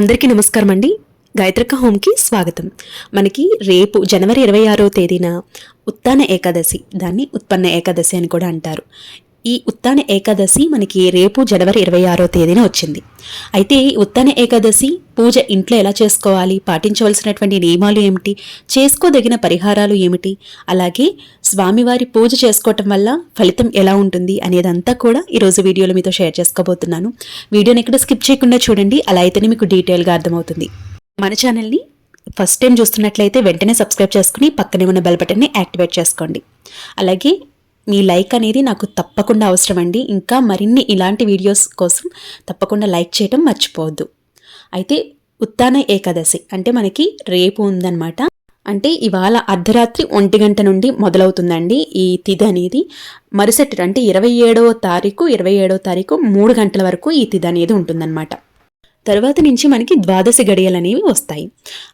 అందరికీ నమస్కారం అండి గాయత్రిక హోమ్కి స్వాగతం. మనకి రేపు జనవరి ఇరవై ఆరో తేదీన ఉత్తాన ఏకాదశి దాన్ని ఉత్పన్న ఏకాదశి అని కూడా అంటారు. ఈ ఉత్తాన ఏకాదశి మనకి రేపు జనవరి ఇరవై ఆరో తేదీన వచ్చింది. అయితే ఈ ఉత్తాన ఏకాదశి పూజ ఇంట్లో ఎలా చేసుకోవాలి? పాటించవలసినటువంటి నియమాలు ఏమిటి? చేసుకోదగిన పరిహారాలు ఏమిటి? అలాగే స్వామివారి పూజ చేసుకోవటం వల్ల ఫలితం ఎలా ఉంటుంది అనేదంతా కూడా ఈరోజు వీడియోలో మీతో షేర్ చేసుకోబోతున్నాను. వీడియోని ఎక్కడ స్కిప్ చేయకుండా చూడండి. అలా అయితేనే మీకు డీటెయిల్గా అర్థమవుతుంది. మన ఛానల్ని ఫస్ట్ టైం చూస్తున్నట్లయితే వెంటనే సబ్స్క్రైబ్ చేసుకుని పక్కనే ఉన్న బెల్ బటన్ని యాక్టివేట్ చేసుకోండి. అలాగే మీ లైక్ అనేది నాకు తప్పకుండా అవసరం అండి ఇంకా మరిన్ని ఇలాంటి వీడియోస్ కోసం తప్పకుండా లైక్ చేయడం మర్చిపోవద్దు. అయితే ఉత్తాన ఏకాదశి అంటే మనకి రేపు ఉందన్నమాట. అంటే ఇవాళ అర్ధరాత్రి ఒంటి గంట నుండి మొదలవుతుందండి ఈ తిథి అనేది. మరుసటి అంటే ఇరవై ఏడవ తారీఖు ఇరవై ఏడవ తారీఖు మూడు గంటల వరకు ఈ తిథి అనేది ఉంటుందన్నమాట. తర్వాత నుంచి మనకి ద్వాదశి గడియలు అనేవి వస్తాయి.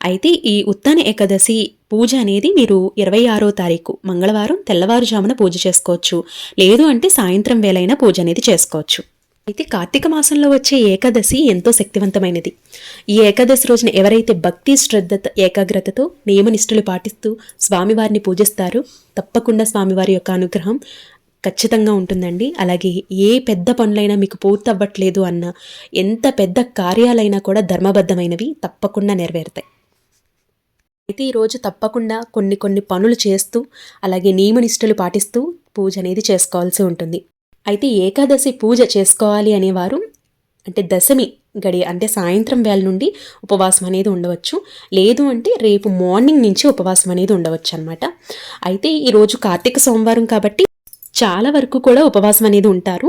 అయితే ఈ ఉత్తాన ఏకాదశి పూజ అనేది మీరు ఇరవై ఆరో తారీఖు మంగళవారం తెల్లవారుజామున పూజ చేసుకోవచ్చు. లేదు అంటే సాయంత్రం వేలైనా పూజ అనేది చేసుకోవచ్చు. అయితే కార్తీక మాసంలో వచ్చే ఏకాదశి ఎంతో శక్తివంతమైనది. ఈ ఏకాదశి రోజున ఎవరైతే భక్తి శ్రద్ధ ఏకాగ్రతతో నియమనిష్టలు పాటిస్తూ స్వామివారిని పూజిస్తారో తప్పకుండా స్వామివారి యొక్క అనుగ్రహం ఖచ్చితంగా ఉంటుందండి. అలాగే ఏ పెద్ద పనులైనా మీకు పూర్తవ్వట్లేదు అన్న ఎంత పెద్ద కార్యాలైనా కూడా ధర్మబద్ధమైనవి తప్పకుండా నెరవేరుతాయి. అయితే ఈరోజు తప్పకుండా కొన్ని కొన్ని పనులు చేస్తూ అలాగే నియమనిష్టలు పాటిస్తూ పూజ అనేది చేసుకోవాల్సి ఉంటుంది. అయితే ఏకాదశి పూజ చేసుకోవాలి అనేవారు అంటే దశమి గడి అంటే సాయంత్రం వేళ నుండి ఉపవాసం అనేది ఉండవచ్చు. లేదు అంటే రేపు మార్నింగ్ నుంచి ఉపవాసం అనేది ఉండవచ్చు అనమాట అయితే ఈరోజు కార్తీక సోమవారం కాబట్టి చాలా వరకు కూడా ఉపవాసం అనేది ఉంటారు.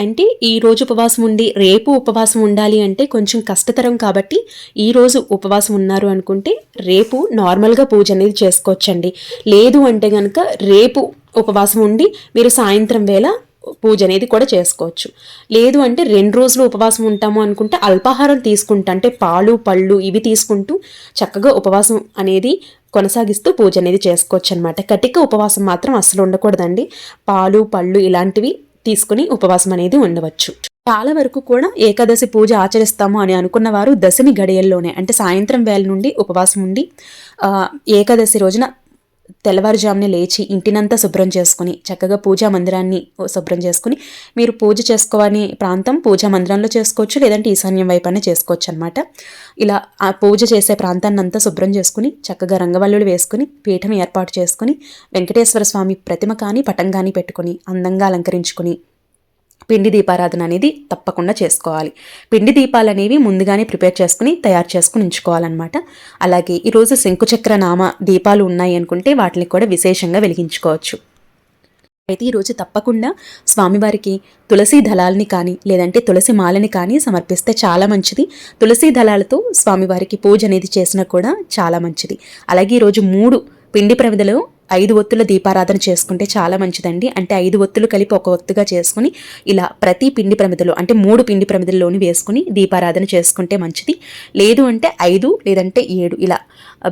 అంటే ఈ రోజు ఉపవాసం ఉండి రేపు ఉపవాసం ఉండాలి అంటే కొంచెం కష్టతరం కాబట్టి ఈ రోజు ఉపవాసం ఉన్నారు అనుకుంటే రేపు నార్మల్గా పూజ అనేది చేసుకోవచ్చండి. లేదు అంటే కనుక రేపు ఉపవాసం ఉండి మీరు సాయంత్రం వేళ పూజ అనేది కూడా చేసుకోవచ్చు. లేదు అంటే రెండు రోజులు ఉపవాసం ఉంటాము అనుకుంటే అల్పాహారం తీసుకుంటా అంటే పాలు పళ్ళు ఇవి తీసుకుంటూ చక్కగా ఉపవాసం అనేది కొనసాగిస్తూ పూజ అనేది చేసుకోవచ్చు అనమాట కటిక ఉపవాసం మాత్రం అస్సలు ఉండకూడదండి. పాలు పళ్ళు ఇలాంటివి తీసుకుని ఉపవాసం అనేది ఉండవచ్చు. చాలా వరకు కూడా ఏకాదశి పూజ ఆచరిస్తాము అని అనుకున్న వారు దశమి గడియల్లోనే అంటే సాయంత్రం వేళ నుండి ఉపవాసం ఉండి ఏకాదశి రోజున తెల్లవారుజామునే లేచి ఇంటినంతా శుభ్రం చేసుకుని చక్కగా పూజా మందిరాన్ని శుభ్రం చేసుకుని మీరు పూజ చేసుకోవని ప్రాంతం పూజా మందిరంలో చేసుకోవచ్చు లేదంటే ఈశాన్యం వైపు చేసుకోవచ్చు అనమాట ఇలా ఆ పూజ చేసే ప్రాంతాన్ని అంతా శుభ్రం చేసుకుని చక్కగా రంగవల్లులు వేసుకుని పీఠం ఏర్పాటు చేసుకుని వెంకటేశ్వర స్వామి ప్రతిమ కానీ పటం కానీ పెట్టుకుని అందంగా అలంకరించుకుని పిండి దీపారాధన అనేది తప్పకుండా చేసుకోవాలి. పిండి దీపాలు అనేవి ముందుగానే ప్రిపేర్ చేసుకుని తయారు చేసుకుని ఉంచుకోవాలన్నమాట. అలాగే ఈరోజు శంకుచక్ర నామ దీపాలు ఉన్నాయి అనుకుంటే వాటిని కూడా విశేషంగా వెలిగించుకోవచ్చు. అయితే ఈరోజు తప్పకుండా స్వామివారికి తులసి దళాలని కానీ లేదంటే తులసి మాలని కానీ సమర్పిస్తే చాలా మంచిది. తులసి దళాలతో స్వామివారికి పూజ అనేది చేసినా కూడా చాలా మంచిది. అలాగే ఈరోజు మూడు పిండి ప్రమిదలో ఐదు ఒత్తుల దీపారాధన చేసుకుంటే చాలా మంచిదండి. అంటే ఐదు ఒత్తులు కలిపి ఒక ఒత్తుగా చేసుకుని ఇలా ప్రతి పిండి ప్రమిదలో అంటే మూడు పిండి ప్రమిదల్లోని వేసుకుని దీపారాధన చేసుకుంటే మంచిది. లేదు అంటే ఐదు లేదంటే ఏడు ఇలా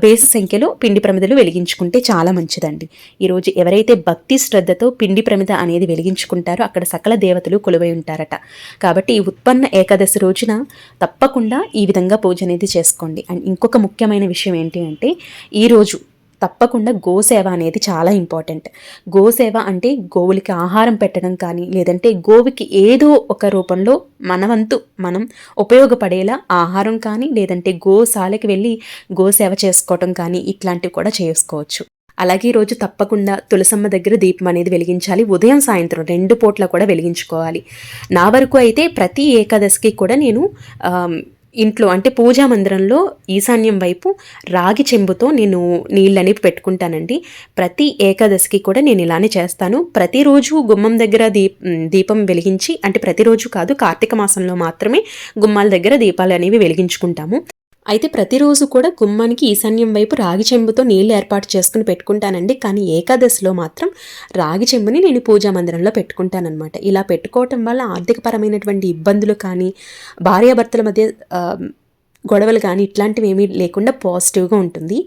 బేసి సంఖ్యలో పిండి ప్రమిదలు వెలిగించుకుంటే చాలా మంచిదండి. ఈరోజు ఎవరైతే భక్తి శ్రద్ధతో పిండి ప్రమిద అనేది వెలిగించుకుంటారో అక్కడ సకల దేవతలు కొలువై ఉంటారట. కాబట్టి ఈ ఉత్పన్న ఏకాదశి రోజున తప్పకుండా ఈ విధంగా పూజ అనేది చేసుకోండి. అండ్ ఇంకొక ముఖ్యమైన విషయం ఏంటి అంటే ఈరోజు తప్పకుండా గోసేవ అనేది చాలా ఇంపార్టెంట్. గోసేవ అంటే గోవులకి ఆహారం పెట్టడం కానీ లేదంటే గోవుకి ఏదో ఒక రూపంలో మనవంతు మనం ఉపయోగపడేలా ఆహారం కానీ లేదంటే గోశాలకి వెళ్ళి గోసేవ చేసుకోవటం కానీ ఇట్లాంటివి కూడా చేసుకోవచ్చు. అలాగే రోజు తప్పకుండా తులసమ్మ దగ్గర దీపం అనేది వెలిగించాలి. ఉదయం సాయంత్రం రెండు పూట్ల కూడా వెలిగించుకోవాలి. నా వరకు అయితే ప్రతి ఏకాదశికి కూడా నేను ఇంట్లో అంటే పూజా మందిరంలో ఈశాన్యం వైపు రాగి చెంబుతో నేను నీళ్ళని పెట్టుకుంటానండి. ప్రతి ఏకాదశికి కూడా నేను ఇలానే చేస్తాను. ప్రతిరోజు గుమ్మం దగ్గర దీప్ దీపం వెలిగించి అంటే ప్రతిరోజు కాదు కార్తీక మాసంలో మాత్రమే గుమ్మాల దగ్గర దీపాలు అనేవి వెలిగించుకుంటాము. అయితే ప్రతిరోజు కూడా గుమ్మానికి ఈశాన్యం వైపు రాగి చెంబుతో నీళ్ళు ఏర్పాటు చేసుకుని పెట్టుకుంటానండి. కానీ ఏకాదశిలో మాత్రం రాగి చెంబుని నేను పూజా మందిరంలో పెట్టుకుంటానమాట ఇలా పెట్టుకోవటం వల్ల ఆర్థికపరమైనటువంటి ఇబ్బందులు కానీ భార్యాభర్తల మధ్య గొడవలు కానీ ఇట్లాంటివి ఏమీ లేకుండా పాజిటివ్గా ఉంటుంది.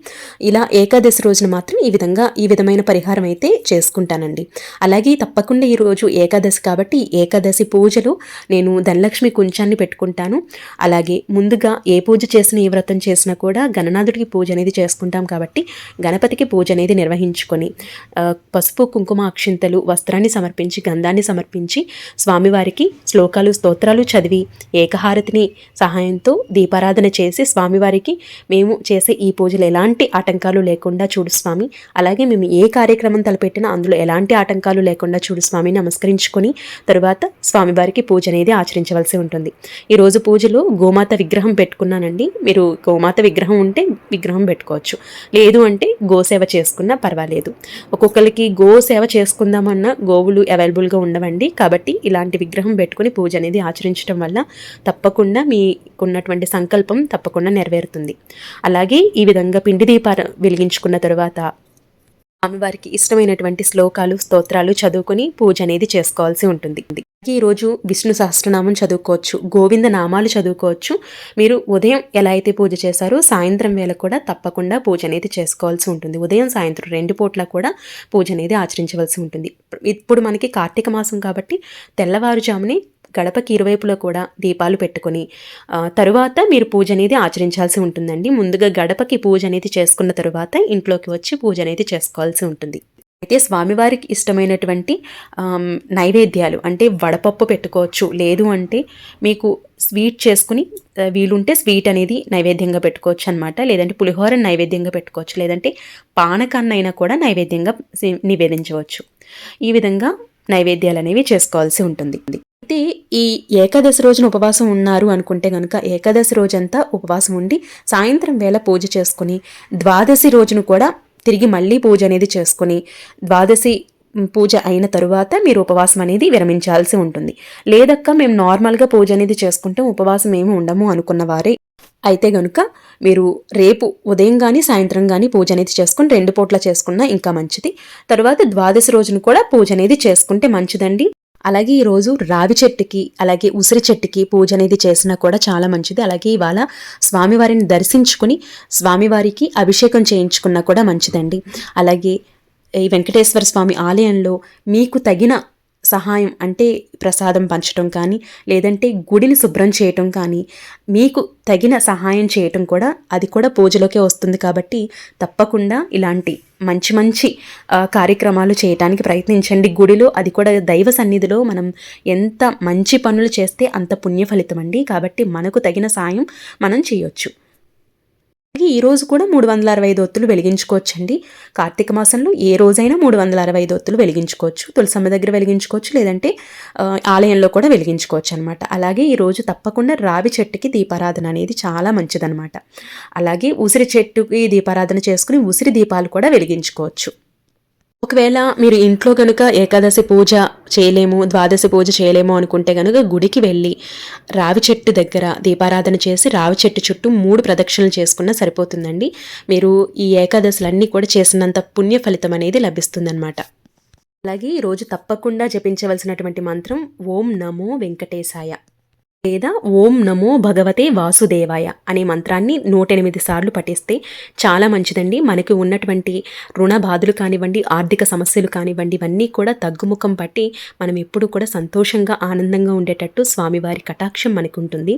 ఇలా ఏకాదశి రోజున మాత్రం ఈ విధంగా ఈ విధమైన పరిహారం అయితే చేసుకుంటానండి. అలాగే తప్పకుండా ఈరోజు ఏకాదశి కాబట్టి ఏకాదశి పూజలు నేను ధనలక్ష్మి కుంచాన్ని పెట్టుకుంటాను. అలాగే ముందుగా ఏ పూజ చేసినా ఏ వ్రతం చేసినా కూడా గణనాథుడికి పూజ అనేది చేసుకుంటాం కాబట్టి గణపతికి పూజ అనేది నిర్వహించుకొని పసుపు కుంకుమ అక్షింతలు వస్త్రాన్ని సమర్పించి గంధాన్ని సమర్పించి స్వామివారికి శ్లోకాలు స్తోత్రాలు చదివి ఏకహారతిని సహాయంతో దీపారాధన చేసి స్వామివారికి మేము చేసే ఈ పూజలు ఎలాంటి ఆటంకాలు లేకుండా చూడు స్వామి. అలాగే మేము ఏ కార్యక్రమం తలపెట్టినా అందులో ఎలాంటి ఆటంకాలు లేకుండా చూడు స్వామి నమస్కరించుకొని తరువాత స్వామివారికి పూజ అనేది ఆచరించవలసి ఉంటుంది. ఈరోజు పూజలో గోమాత విగ్రహం పెట్టుకున్నానండి. మీరు గోమాత విగ్రహం ఉంటే విగ్రహం పెట్టుకోవచ్చు. లేదు అంటే గోసేవ చేసుకున్నా పర్వాలేదు. ఒక్కొక్కరికి గో సేవ చేసుకుందామన్నా గోవులు అవైలబుల్గా ఉండవండి. కాబట్టి ఇలాంటి విగ్రహం పెట్టుకుని పూజ అనేది ఆచరించడం వల్ల తప్పకుండా మీకున్నటువంటి సంకల్పం తప్పకుండా నెరవేరుతుంది. అలాగే ఈ విధంగా పిండి దీపాలు వెలిగించుకున్న తరువాత అమ్మవారికి ఇష్టమైనటువంటి శ్లోకాలు స్తోత్రాలు చదువుకొని పూజ అనేది చేసుకోవాల్సి ఉంటుంది. ఈరోజు విష్ణు సహస్రనామం చదువుకోవచ్చు గోవింద నామాలు చదువుకోవచ్చు. మీరు ఉదయం ఎలా అయితే పూజ చేశారో సాయంత్రం వేళ కూడా తప్పకుండా పూజ అనేది చేసుకోవాల్సి ఉంటుంది. ఉదయం సాయంత్రం రెండు పూట్ల కూడా పూజ అనేది ఆచరించవలసి ఉంటుంది. ఇప్పుడు మనకి కార్తీక మాసం కాబట్టి తెల్లవారుజామునే గడపకి ఇరువైపులో కూడా దీపాలు పెట్టుకొని తరువాత మీరు పూజ అనేది ఆచరించాల్సి ఉంటుందండి. ముందుగా గడపకి పూజ అనేది చేసుకున్న తరువాత ఇంట్లోకి వచ్చి పూజ అనేది చేసుకోవాల్సి ఉంటుంది. అయితే స్వామివారికి ఇష్టమైనటువంటి నైవేద్యాలు అంటే వడపప్పు పెట్టుకోవచ్చు. లేదు అంటే మీకు స్వీట్ చేసుకుని వీలుంటే స్వీట్ అనేది నైవేద్యంగా పెట్టుకోవచ్చు అనమాట లేదంటే పులిహోర నైవేద్యంగా పెట్టుకోవచ్చు. లేదంటే పానకాన్నైనా కూడా నైవేద్యంగా నివేదించవచ్చు. ఈ విధంగా నైవేద్యాలు అనేవి చేసుకోవాల్సి ఉంటుంది. అయితే ఈ ఏకాదశి రోజున ఉపవాసం ఉన్నారు అనుకుంటే కనుక ఏకాదశి రోజంతా ఉపవాసం ఉండి సాయంత్రం వేళ పూజ చేసుకుని ద్వాదశి రోజును కూడా తిరిగి మళ్ళీ పూజ అనేది చేసుకుని ద్వాదశి పూజ అయిన తరువాత మీరు ఉపవాసం అనేది విరమించాల్సి ఉంటుంది. లేదక్క మేము నార్మల్గా పూజ అనేది చేసుకుంటే ఉపవాసం ఏమి ఉండము అనుకున్న వారే. అయితే గనుక మీరు రేపు ఉదయం కానీ సాయంత్రం కానీ పూజ అనేది చేసుకుని రెండు పూట్ల చేసుకున్నా ఇంకా మంచిది. తర్వాత ద్వాదశి రోజున కూడా పూజ అనేది చేసుకుంటే మంచిదండి. అలాగే ఈరోజు రావి చెట్టుకి అలాగే ఉసిరి చెట్టుకి పూజ అనేది చేసినా కూడా చాలా మంచిది. అలాగే ఇవాళ స్వామివారిని దర్శించుకుని స్వామివారికి అభిషేకం చేయించుకున్నా కూడా మంచిదండి. అలాగే ఈ వెంకటేశ్వర స్వామి ఆలయంలో మీకు తగిన సహాయం అంటే ప్రసాదం పంచడం కానీ లేదంటే గుడిని శుభ్రం చేయటం కానీ మీకు తగిన సహాయం చేయటం కూడా అది కూడా పూజలోకే వస్తుంది కాబట్టి తప్పకుండా ఇలాంటి మంచి మంచి కార్యక్రమాలు చేయటానికి ప్రయత్నించండి. గుడిలో అది కూడా దైవ సన్నిధిలో మనం ఎంత మంచి పనులు చేస్తే అంత పుణ్య ఫలితం అండి. కాబట్టి మనకు తగిన సాయం మనం చేయొచ్చు. అలాగే ఈరోజు కూడా మూడు వందల అరవై ఐదు ఒత్తులు వెలిగించుకోవచ్చండి. కార్తీక మాసంలో ఏ రోజైనా మూడు వందల అరవై ఐదు ఒత్తులు వెలిగించుకోవచ్చు. తులసమ్మ దగ్గర వెలిగించుకోవచ్చు లేదంటే ఆలయంలో కూడా వెలిగించుకోవచ్చు అనమాట అలాగే ఈ రోజు తప్పకుండా రావి చెట్టుకి దీపారాధన అనేది చాలా మంచిదన్నమాట. అలాగే ఉసిరి చెట్టుకి దీపారాధన చేసుకుని ఉసిరి దీపాలు కూడా వెలిగించుకోవచ్చు. ఒకవేళ మీరు ఇంట్లో కనుక ఏకాదశి పూజ చేయలేము ద్వాదశి పూజ చేయలేము అనుకుంటే కనుక గుడికి వెళ్ళి రావి చెట్టు దగ్గర దీపారాధన చేసి రావి చెట్టు చుట్టూ మూడు ప్రదక్షిణలు చేసుకున్నా సరిపోతుందండి. మీరు ఈ ఏకాదశులన్నీ కూడా చేసినంత పుణ్య ఫలితం అనేది లభిస్తుందన్నమాట. అలాగే ఈరోజు తప్పకుండా జపించవలసినటువంటి మంత్రం ఓం నమో వెంకటేశాయ. లేదా ఓం నమో భగవతే వాసుదేవాయ అనే మంత్రాన్ని నూట ఎనిమిది సార్లు పఠిస్తే చాలా మంచిదండి. మనకి ఉన్నటువంటి రుణ బాధలు కానివ్వండి ఆర్థిక సమస్యలు కానివ్వండి ఇవన్నీ కూడా తగ్గుముఖం పట్టి మనం ఎప్పుడు కూడా సంతోషంగా ఆనందంగా ఉండేటట్టు స్వామివారి కటాక్షం మనకు ఉంటుంది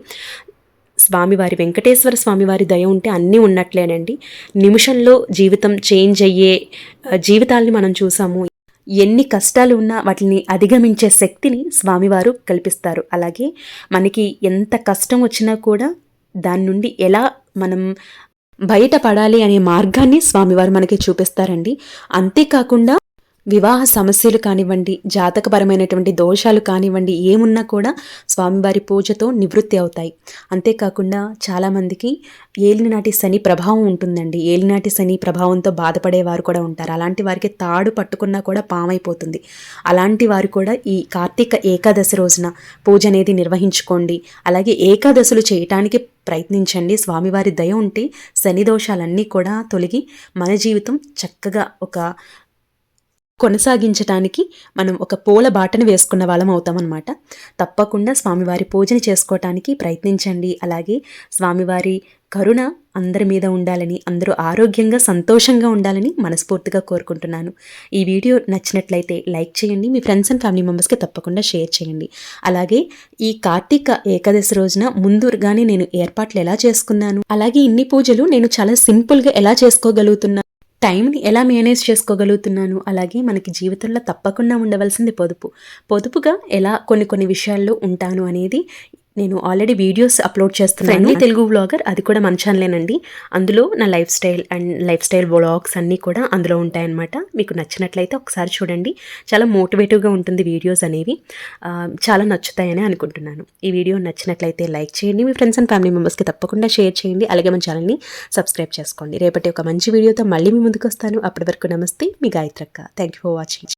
స్వామివారి వెంకటేశ్వర స్వామివారి దయ ఉంటే అన్నీ ఉన్నట్లేనండి. నిమిషంలో జీవితం చేంజ్ అయ్యే జీవితాల్ని మనం చూసాము. ఎన్ని కష్టాలు ఉన్నా వాటిని అధిగమించే శక్తిని స్వామివారు కల్పిస్తారు. అలాగే మనకి ఎంత కష్టం వచ్చినా కూడా దాని నుండి ఎలా మనం బయటపడాలి అనే మార్గాన్ని స్వామివారు మనకి చూపిస్తారండి. అంతేకాకుండా వివాహ సమస్యలు కానివ్వండి జాతకపరమైనటువంటి దోషాలు కానివ్వండి ఏమున్నా కూడా స్వామివారి పూజతో నివృత్తి అవుతాయి. అంతేకాకుండా చాలామందికి ఏలినాటి శని ప్రభావం ఉంటుందండి. ఏలినాటి శని ప్రభావంతో బాధపడేవారు కూడా ఉంటారు. అలాంటి వారికి తాడు పట్టుకున్నా కూడా పామైపోతుంది. అలాంటి వారు కూడా ఈ కార్తీక ఏకాదశి రోజున పూజ అనేది నిర్వహించుకోండి. అలాగే ఏకాదశులు చేయటానికి ప్రయత్నించండి. స్వామివారి దయ ఉంటే శని దోషాలన్నీ కూడా తొలగి మన జీవితం చక్కగా ఒక కొనసాగించటానికి మనం ఒక పూల బాటను వేసుకున్న వాళ్ళం అవుతామన్నమాట. తప్పకుండా స్వామివారి పూజని చేసుకోవటానికి ప్రయత్నించండి. అలాగే స్వామివారి కరుణ అందరి మీద ఉండాలని అందరూ ఆరోగ్యంగా సంతోషంగా ఉండాలని మనస్ఫూర్తిగా కోరుకుంటున్నాను. ఈ వీడియో నచ్చినట్లయితే లైక్ చేయండి మీ ఫ్రెండ్స్ అండ్ ఫ్యామిలీ మెంబర్స్కి తప్పకుండా షేర్ చేయండి. అలాగే ఈ కార్తీక ఏకాదశి రోజున ముందుగానే నేను ఏర్పాట్లు ఎలా చేసుకున్నాను అలాగే ఇన్ని పూజలు నేను చాలా సింపుల్గా ఎలా చేసుకోగలుగుతున్నాను టైంని ఎలా మేనేజ్ చేసుకోగలుగుతున్నాను? అలాగే మనకి జీవితంలో తప్పకుండా ఉండవలసింది పొదుపు. పొదుపుగా ఎలా కొన్ని కొన్ని విషయాల్లో ఉంటాను అనేది నేను ఆల్రెడీ వీడియోస్ అప్లోడ్ చేస్తున్నాను. తెలుగు వ్లాగర్ అది కూడా మన ఛానలేనండి అందులో నా lifestyle and lifestyle vlogs అన్నీ కూడా అందులో ఉంటాయన్నమాట. మీకు నచ్చినట్లయితే ఒకసారి చూడండి. చాలా మోటివేటివ్గా ఉంటుంది వీడియోస్ అనేవి. చాలా నచ్చుతాయని అనుకుంటున్నాను. ఈ వీడియో నచ్చినట్లయితే లైక్ చేయండి. మీ ఫ్రెండ్స్ అండ్ ఫ్యామిలీ మెంబర్స్కి తప్పకుండా షేర్ చేయండి. అలాగే మన ఛానల్ని సబ్స్క్రైబ్ చేసుకోండి. రేపటి ఒక మంచి వీడియోతో మళ్ళీ మీ ముందుకు వస్తాను. అప్పటి వరకు నమస్తే. మీ గాయత్రక్క థ్యాంక్ యూ ఫర్ వాచింగ్